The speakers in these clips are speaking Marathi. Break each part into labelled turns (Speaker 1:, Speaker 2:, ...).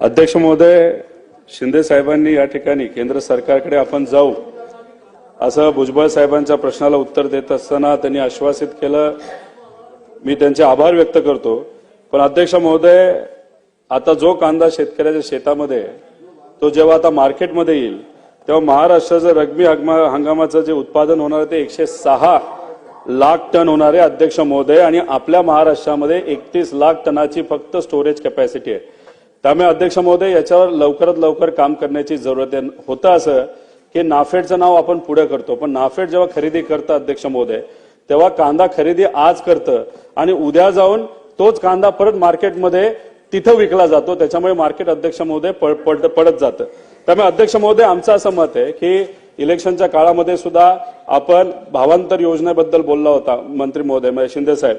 Speaker 1: अध्यक्ष महोदय शिंदे साहेबांनी या ठिकाणी केंद्र सरकारकडे आपण जाऊ असं भुजबळ साहेबांच्या प्रश्नाला उत्तर देत असताना त्यांनी आश्वासित केलं. मी त्यांचे आभार व्यक्त करतो. पण अध्यक्ष महोदय आता जो कांदा शेतकऱ्याच्या शेतामध्ये आहे, तो जेव्हा आता मार्केटमध्ये येईल तेव्हा महाराष्ट्राचं रग्बी हंगामाचं जे उत्पादन होणार आहे ते एकशे सहा लाख टन होणार आहे अध्यक्ष महोदय आणि आपल्या महाराष्ट्रामध्ये एकतीस लाख टनाची फक्त स्टोरेज कॅपॅसिटी आहे. त्यामुळे अध्यक्ष महोदय याच्यावर लवकरात लवकर काम करण्याची जरूरत आहे. होतं असं की नाफेडचं नाव आपण पुढे करतो. पण नाफेड जेव्हा खरेदी करतं अध्यक्ष महोदय तेव्हा कांदा खरेदी आज करतं आणि उद्या जाऊन तोच कांदा परत मार्केटमध्ये तिथं विकला जातो. त्याच्यामुळे मार्केट अध्यक्ष महोदय पडत जातं. त्यामुळे अध्यक्ष महोदय आमचं असं मत आहे की इलेक्शनच्या काळामध्ये सुद्धा आपण भावांतर योजनेबद्दल बोलला होता मंत्री महोदय म्हणजे शिंदे साहेब.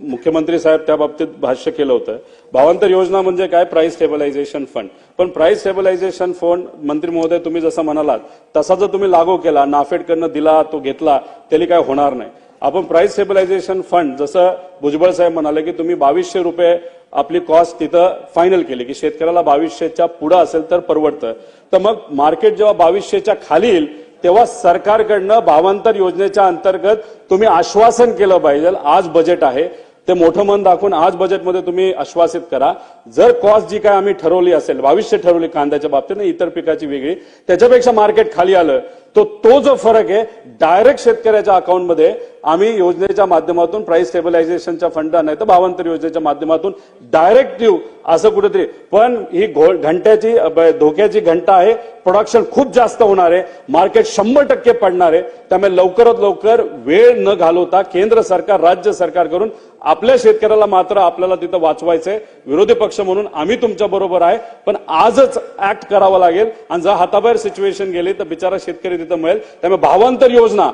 Speaker 1: मुख्यमंत्री साहेब त्या बाबतीत भाष्य केलं होतं. भावांतर योजना म्हणजे काय? प्राइस स्टेबलायझेशन फंड पण प्राइस स्टेबलायझेशन फंड मंत्री महोदय तुम्ही जसं म्हणालात तसा जर तुम्ही लागू केला नाफेडकडनं दिला तो घेतला त्याला काय होणार नाही. आपण प्राइस स्टेबलायझेशन फंड जसं भुजबळ साहेब म्हणाले की तुम्ही बावीसशे रुपये आपली कॉस्ट तिथं फायनल केली की शेतकऱ्याला बावीसशेच्या पुढं असेल तर परवडतं. तर मग मार्केट जेव्हा बावीसशेच्या खाली येईल तेव्हा सरकारकडनं भावांतर योजनेच्या अंतर्गत तुम्ही आश्वासन केलं पाहिजे आज बजेट आहे. ते मोठं मन दाखवून आज बजेटमध्ये तुम्ही आश्वासित करा. जर कॉस्ट जी काय आम्ही ठरवली असेल भविष्य ठरवली कांद्याच्या बाबतीत इतर पिकाची वेगळी त्याच्यापेक्षा मार्केट खाली आलं तो तो जो फरक आहे डायरेक्ट शेतकऱ्याच्या अकाउंटमध्ये आम्ही योजनेच्या माध्यमातून प्राइस स्टेबलायझेशनच्या फंड नाही तर भावांतर योजनेच्या माध्यमातून डायरेक्ट देऊ असं कुठेतरी. पण ही घो- घंट्याची धोक्याची घंटा आहे. प्रोडक्शन खूप जास्त होणार आहे. मार्केट शंभर टक्के पडणार आहे. त्यामुळे लवकरात लवकर वेळ न घालवता केंद्र सरकार राज्य सरकार करून आपल्या शेतकऱ्याला मात्र आपल्याला तिथं वाचवायचंय. विरोधी पक्ष म्हणून आम्ही तुमच्या बरोबर आहे. पण आजच ऍक्ट करावं लागेल. आणि जर हाताबाहेर सिच्युएशन गेली तर बिचारा शेतकरी तिथं मिळेल. त्यामुळे भावांतर योजना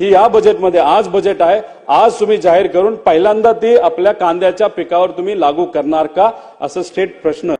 Speaker 1: ही या बजेटमध्ये आज बजेट आहे. आज तुम्ही जाहीर करून पहिल्यांदा ती आपल्या कांद्याच्या पिकावर तुम्ही लागू करणार का? असं स्टेट प्रश्न.